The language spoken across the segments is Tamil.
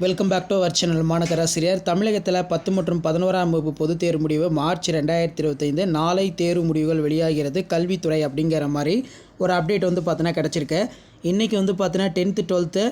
Welcome back to our channel மாநகராசிரியர் தமிழகத்தில் பத்து மற்றும் பதினோராம் வகுப்பு பொதுத் தேர்வு முடிவு மார்ச் ரெண்டாயிரத்தி இருபத்தைந்து. நாளை தேர்வு முடிவுகள் வெளியாகிறது கல்வித்துறை அப்படிங்கிற மாதிரி ஒரு அப்டேட் வந்து பார்த்தோன்னா கிடச்சிருக்கு. இன்றைக்கி வந்து பார்த்தீங்கன்னா டென்த்து டுவெல்த்து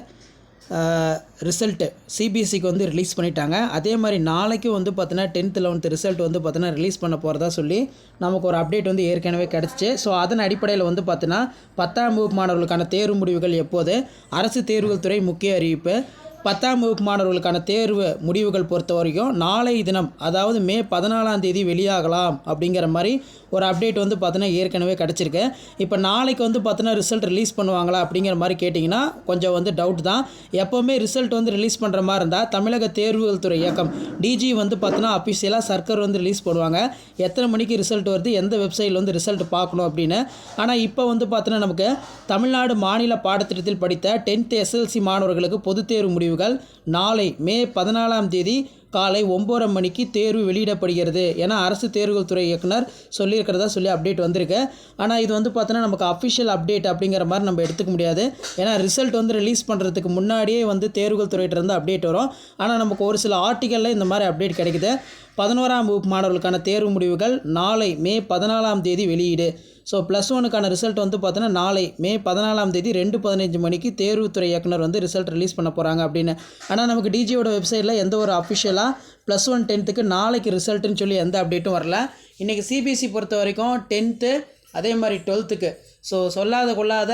ரிசல்ட்டு சிபிஎஸ்சிக்கு வந்து ரிலீஸ் பண்ணிட்டாங்க. அதே மாதிரி நாளைக்கு வந்து பார்த்தீங்கன்னா டென்த் லெவன்த்து ரிசல்ட் வந்து பார்த்தீங்கன்னா ரிலீஸ் பண்ண போகிறதா சொல்லி நமக்கு ஒரு அப்டேட் வந்து ஏற்கனவே கிடச்சிச்சு. ஸோ அதன் அடிப்படையில் வந்து பார்த்தீங்கன்னா பத்தாம் வகுப்பு மாணவர்களுக்கான தேர்வு முடிவுகள் எப்போது? அரசு தேர்வுகள் துறை முக்கிய அறிவிப்பு. பத்தாம் வகுப்பு மாணவர்களுக்கான தேர்வு முடிவுகள் பொறுத்த வரைக்கும் நாளை தினம் அதாவது மே பதினாலாம் தேதி வெளியாகலாம் அப்படிங்கிற மாதிரி ஒரு அப்டேட் வந்து பார்த்தீங்கன்னா ஏற்கனவே கிடச்சிருக்கு. இப்போ நாளைக்கு வந்து பார்த்தீங்கன்னா ரிசல்ட் ரிலீஸ் பண்ணுவாங்களா அப்படிங்கிற மாதிரி கேட்டிங்கன்னா கொஞ்சம் வந்து டவுட் தான். எப்போவுமே ரிசல்ட் வந்து ரிலீஸ் பண்ணுற மாதிரி இருந்தால் தமிழக தேர்வுகள் துறை இயக்கம் டிஜி வந்து பார்த்தீங்கன்னா அஃபிஷியலாக சர்க்கர் வந்து ரிலீஸ் பண்ணுவாங்க எத்தனை மணிக்கு ரிசல்ட் வருது எந்த வெப்சைட்டில் வந்து ரிசல்ட் பார்க்கணும் அப்படின்னு. ஆனால் இப்போ வந்து பார்த்தீங்கன்னா நமக்கு தமிழ்நாடு மாநில பாடத்திட்டத்தில் படித்த டென்த் எஸ்எல்சி மாணவர்களுக்கு பொதுத் தேர்வு முடிவுகள் நாளை மே பதினாலாம் தேதி காலை ஒம்போரை மணிக்கு தேர்வு வெளியிடப்படுகிறது என அரசு தேர்வுகள் துறை இயக்குனர் சொல்லியிருக்கிறதா சொல்லி அப்டேட் வந்திருக்கு. ஆனால் இது வந்து பார்த்தோன்னா நமக்கு அஃபிஷியல் அப்டேட் அப்படிங்கிற மாதிரி நம்ம எடுத்துக்க முடியாது. ஏன்னா ரிசல்ட் வந்து ரிலீஸ் பண்ணுறதுக்கு முன்னாடியே வந்து தேர்வுகள் துறையிட்டிருந்து அப்டேட் வரும். ஆனால் நமக்கு ஒரு சில ஆர்டிக்கலில் இந்த மாதிரி அப்டேட் கிடைக்குது. பதினோராம் வகுப்பு மாணவர்களுக்கான தேர்வு முடிவுகள் நாளை மே பதினாலாம் தேதி வெளியீடு. ஸோ ப்ளஸ் ஒனுக்கான ரிசல்ட் வந்து பார்த்தோன்னா நாளை மே பதினாலாம் தேதி ரெண்டு பதினஞ்சு மணிக்கு தேர்வுத்துறை இயக்குனர் வந்து ரிசல்ட் ரிலீஸ் பண்ண போகிறாங்க அப்படின்னு. ஆனால் நமக்கு டிஜியோட வெப்சைட்டில் எந்த ஒரு அஃபிஷியலாக ப்ளஸ் ஒன் டென்த்துக்கு நாளைக்கு ரிசல்ட்டுன்னு சொல்லி எந்த அப்டேட்டும் வரல. இன்றைக்கி சிபிஎஸ்சி பொறுத்த வரைக்கும் டென்த்து அதே மாதிரி டுவெல்த்துக்கு ஸோ சொல்லாத கொள்ளாத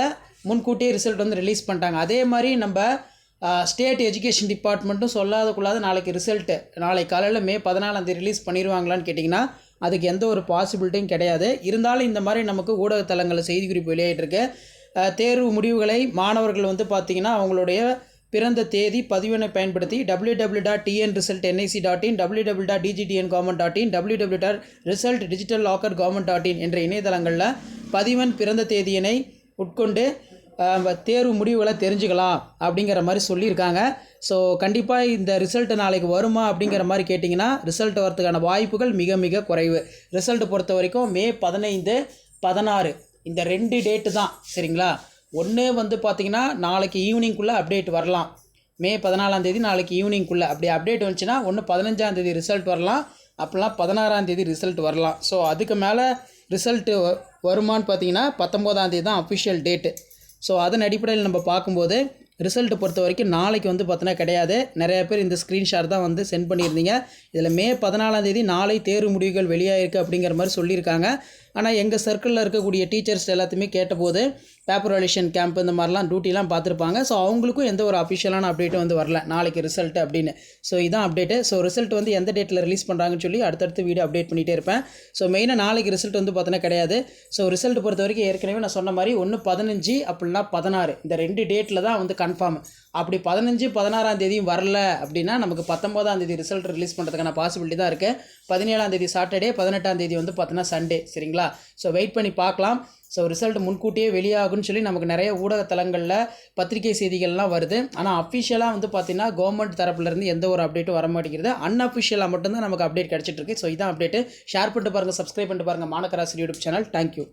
முன்கூட்டியே ரிசல்ட் வந்து ரிலீஸ் பண்ணிட்டாங்க. அதே மாதிரி நம்ம ஸ்டேட் எஜுகேஷன் டிபார்ட்மெண்ட்டும் சொல்லாத கொள்ளாத நாளைக்கு ரிசல்ட்டு நாளை காலையில் மே பதினாலாம் தேதி ரிலீஸ் பண்ணிடுவாங்களான்னு கேட்டிங்கன்னா அதுக்கு எந்த ஒரு பாசிபிலிட்டியும் கிடையாது. இருந்தாலும் இந்த மாதிரி நமக்கு ஊடகத்தலங்களில் செய்திக்குறிப்பு வெளியாகிட்டுருக்கு தேர்வு முடிவுகளை மாணவர்கள் வந்து பார்த்திங்கன்னா அவங்களுடைய பிறந்த தேதி பதிவினை பயன்படுத்தி W W dot TN result NIC dot in W W dot DGTN government dot in W W dot result digital locker government dot in என்ற இணையதளங்களில் பதிவன் பிறந்த தேதியினை உட்கொண்டு தேர்வு முடிவுகளை தெரிஞ்சுக்கலாம் அப்படிங்கிற மாதிரி சொல்லியிருக்காங்க. ஸோ கண்டிப்பாக இந்த ரிசல்ட் நாளைக்கு வருமா அப்படிங்கிற மாதிரி கேட்டிங்கன்னா ரிசல்ட் வரதுக்கான வாய்ப்புகள் மிக மிக குறைவு. ரிசல்ட் பொறுத்த வரைக்கும் மே பதினைந்து பதினாறு இந்த ரெண்டு டேட்டு தான் சரிங்களா? ஒன்று வந்து பார்த்திங்கன்னா நாளைக்கு ஈவினிங்குள்ளே அப்டேட் வரலாம். மே பதினாலாந்தேதி நாளைக்கு ஈவினிங்குள்ளே அப்படி அப்டேட் வந்துச்சுன்னா ஒன்று பதினஞ்சாந்தேதி ரிசல்ட் வரலாம். அப்போல்லாம் பதினாறாந்தேதி ரிசல்ட் வரலாம். ஸோ அதுக்கு மேலே ரிசல்ட்டு வருமான்னு பார்த்தீங்கன்னா பத்தொம்போதாந்தேதி தான் அஃபிஷியல் டேட்டு ஸோ அதன் அடிப்படையில் நம்ம பார்க்கும்போது ரிசல்ட்டு பொறுத்த வரைக்கும் நாளைக்கு வந்து பார்த்தோன்னா கிடையாது. நிறைய பேர் இந்த ஸ்க்ரீன்ஷாட் தான் வந்து சென்ட் பண்ணியிருந்தீங்க. இதில் மே பதினாலாந்தேதி நாளை தேர்வு முடிவுகள் வெளியாகிருக்கு அப்படிங்கிற மாதிரி சொல்லியிருக்காங்க. ஆனால் எங்கள் சர்க்கிளில் இருக்கக்கூடிய டீச்சர்ஸ் எல்லாத்தையுமே கேட்டபோது பேப்பர் வேலேஷன் கேம்ப் இந்த மாதிரிலாம் டியூட்டிலாம் பார்த்துருப்பாங்க. ஸோ அவங்களுக்கும் எந்த ஒரு அஃபிஷியலான அப்டேட்டும் வந்து வரல. நாளைக்கு ரிசல்ட் அப்படின்னு. ஸோ இதான் அப்டேட்டு ஸோ ரிசல்ட் வந்து எந்த டேட்டில் ரிலீஸ் பண்ணுறாங்கன்னு சொல்லி அடுத்தடுத்து வீடியோ அப்டேட் பண்ணிகிட்டே இருப்பேன். ஸோ மெயினாக நாளைக்கு ரிசல்ட் வந்து பார்த்தோன்னா கிடையாது. ஸோ ரிசல்ட் பொறுத்த வரைக்கும் ஏற்கனவே நான் சொன்ன மாதிரி ஒன்று பதினஞ்சு அப்படின்னா பதினாறு. இந்த ரெண்டு டேட்டில் தான் வந்து கன்ஃபார்ம் அப்படி பதினஞ்சு பதினாறாம் தேதியும் வரல அப்படின்னா நமக்கு பத்தொம்போதாம் தேதி ரிசல்ட் ரிலீஸ் பண்ணுறதுக்கான பாசிபிலிட்டி தான் இருக்குது பதினேழாம் தேதி சாட்டர்டே பதினெட்டாம் தேதி வந்து பார்த்தோன்னா சண்டே சரிங்களா? ஸோ வெயிட் பண்ணி பார்க்கலாம். ஸோ ரிசல்ட் முன்கூட்டியே வெளியாகும்னு சொல்லி நமக்கு நிறைய ஊடகத்தலங்களில் பத்திரிகை செய்திகள்லாம் வருது. ஆனால் அஃபிஷியலாக வந்து பார்த்தீங்கன்னா கவர்மெண்ட் தரப்புலேருந்து எந்த ஒரு அப்டேட்டும் வர மாட்டேங்கிறது அன்அஃபிஷியலாக மட்டும்தான் நமக்கு அப்டேட் கிடச்சிட்டு இருக்கு. ஸோ இதான் அப்டேட்டு ஷேர் பண்ணிட்டு பாருங்கள் சப்ஸ்கிரைப் பண்ணிட்டு பாருங்கள் மாநகராசி யூடியூப் சேனல் தேங்க்யூ